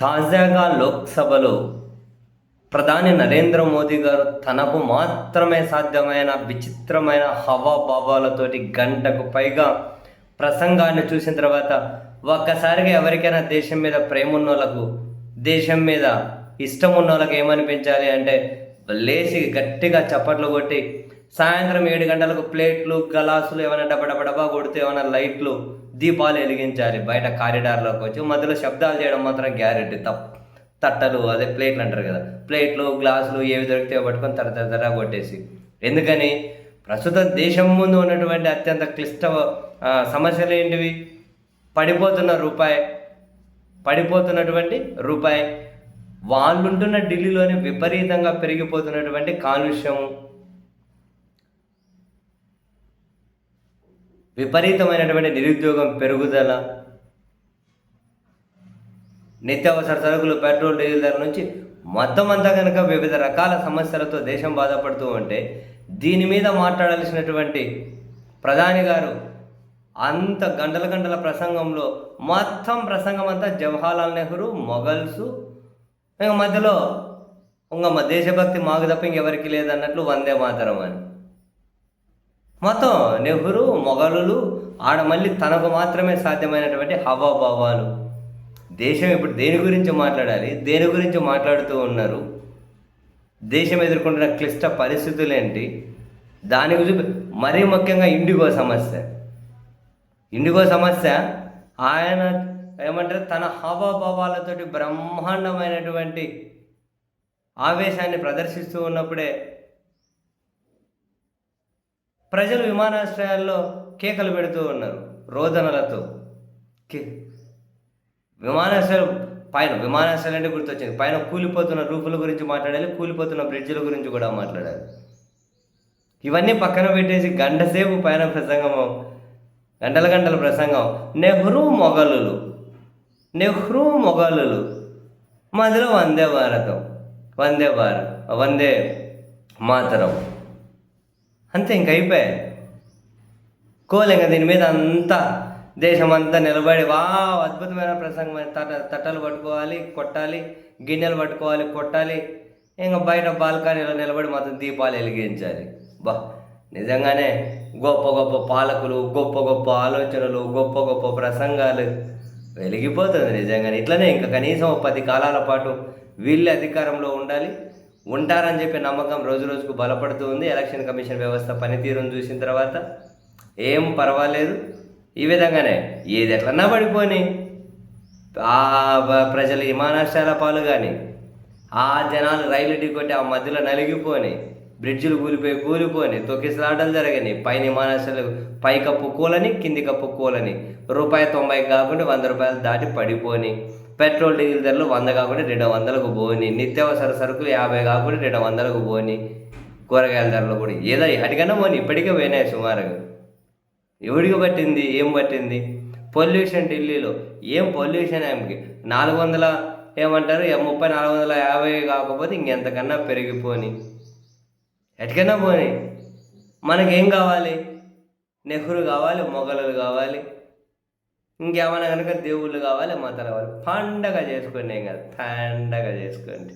తాజాగా లోక్సభలో ప్రధాని నరేంద్ర మోదీ గారు తనకు మాత్రమే సాధ్యమైన విచిత్రమైన హవాబాబాలతోటి గంటకు పైగా ప్రసంగాన్ని చూసిన తర్వాత ఒక్కసారిగా ఎవరికైనా దేశం మీద ప్రేమ ఉన్న వాళ్ళకు దేశం మీద ఇష్టం ఉన్న వాళ్ళకి ఏమనిపించాలి అంటే లేచి గట్టిగా చప్పట్లు కొట్టి సాయంత్రం ఏడు గంటలకు ప్లేట్లు గలాసులు ఏమైనా డబ్బా కొడితే ఏమైనా లైట్లు దీపాలు వెలిగించాలి. బయట కారిడార్లోకి వచ్చి మధ్యలో శబ్దాలు చేయడం మాత్రం గ్యారెంటీ తప్ప తట్టలు అదే ప్లేట్లు అంటారు కదా. ప్లేట్లు గ్లాసులు ఏవి దొరికితే పట్టుకొని తర తర కొట్టేసి. ఎందుకని? ప్రస్తుతం దేశం ముందు ఉన్నటువంటి అత్యంత క్లిష్ట సమస్యలు ఏంటివి? పడిపోతున్న రూపాయి పడిపోతున్నటువంటి రూపాయి. వాళ్ళుంటున్న ఢిల్లీలోని విపరీతంగా పెరిగిపోతున్నటువంటి కాలుష్యము విపరీతమైనటువంటి నిరుద్యోగం పెరుగుదల నిత్యావసర సరుకులు పెట్రోల్ డీజిల్ ధర నుంచి మొత్తం అంతా కనుక వివిధ రకాల సమస్యలతో దేశం బాధపడుతూ ఉంటే దీని మీద మాట్లాడాల్సినటువంటి ప్రధాని గారు అంత గంటల గంటల ప్రసంగంలో మొత్తం ప్రసంగం అంతా జవహర్లాల్ నెహ్రూ మొఘల్స్ ఇంకా మధ్యలో ఇంకా మా దేశభక్తి మాకు తప్ప ఇంకెవరికి లేదన్నట్లు వందే మాతరం అని. మొత్తం నెహ్రూ మొఘలులు ఆడ మళ్ళీ తనకు మాత్రమే సాధ్యమైనటువంటి హవాభావాలు. దేశం ఇప్పుడు దేని గురించి మాట్లాడాలి? దేని గురించి మాట్లాడుతూ ఉన్నారు? దేశం ఎదుర్కొంటున్న క్లిష్ట పరిస్థితులు ఏంటి దాని గురించి మరీ ముఖ్యంగా ఇండిగో సమస్య. ఇండిగో సమస్య ఆయన ఏమంటారు? తన హావాభావాలతోటి బ్రహ్మాండమైనటువంటి ఆవేశాన్ని ప్రదర్శిస్తూ ఉన్నప్పుడే ప్రజలు విమానాశ్రయాల్లో కేకలు పెడుతూ ఉన్నారు రోదనలతో. కే. విమానాశ్రయం పైన విమానాశ్రయాలు అంటే గుర్తొచ్చింది. పైన కూలిపోతున్న రూపుల గురించి మాట్లాడాలి కూలిపోతున్న బ్రిడ్జిల గురించి కూడా మాట్లాడాలి. ఇవన్నీ పక్కన పెట్టేసి గంటసేపు పైన ప్రసంగము గంటల గంటల ప్రసంగం. నెహ్రూ మొఘలులు నెహ్రూ మొఘలులు. మధ్యలో వందే భారతం వందే భారత్ వందే మాతరం. అంతే ఇంక అయిపోయాయి. కోలేంక దీని మీద అంతా దేశం అంతా నిలబడి వా అద్భుతమైన ప్రసంగం తట తట్టలు పట్టుకోవాలి కొట్టాలి గిన్నెలు పట్టుకోవాలి కొట్టాలి. ఇంకా బయట బాల్కనీలో నిలబడి మొత్తం దీపాలు వెలిగించాలి. బా నిజంగానే గొప్ప గొప్ప పాలకులు గొప్ప గొప్ప ఆలోచనలు గొప్ప గొప్ప ప్రసంగాలు వెలిగిపోతుంది నిజంగానే. ఇట్లనే ఇంకా కనీసం పది కాలాల పాటు వీళ్ళే అధికారంలో ఉండాలి. ఉంటారని చెప్పే నమ్మకం రోజు రోజుకు బలపడుతూ ఉంది. ఎలక్షన్ కమిషన్ వ్యవస్థ పనితీరును చూసిన తర్వాత ఏం పర్వాలేదు. ఈ విధంగానే ఏది ఎట్లన్నా పడిపోని. ఆ ప్రజలు విమానాశ్రయాల పాలు కానీ ఆ జనాలు రైలు ఢీకొట్టి ఆ మధ్యలో నలిగిపోని బ్రిడ్జిలు కూలిపోయి కూలిపోని తొక్కిసలాటలు జరగని పైన విమానాశ్రయాలు పై కప్పు కూలని కింది కప్పు కూలని. రూపాయి తొంభై కాకుండా వంద రూపాయలు దాటి పడిపోని. పెట్రోల్ డీజిల్ ధరలు వంద కాకుండా రెండు వందలకు పోని. నిత్యావసర సరుకులు యాభై కాకుండా రెండు వందలకు పోని. కూరగాయల ధరలు కూడా ఏదో అడిగన్నా పోని. ఇప్పటికే పోయినాయి సుమారుగా. ఎవడికి పట్టింది? ఏం పట్టింది? పొల్యూషన్ ఢిల్లీలో ఏం పొల్యూషన్ ఆమెకి నాలుగు వందల ఏమంటారు? ముప్పై నాలుగు వందల యాభై కాకపోతే ఇంకెంతకన్నా పెరిగిపోని. ఎటుకైనా పోనీ. మనకేం కావాలి? నెహ్రూ కావాలి మొఘలు కావాలి ఇంకేమైనా కనుక దేవుళ్ళు కావాలి మతాలు కావాలి పండగ చేసుకోండి ఏం కాదు పండగ చేసుకోండి.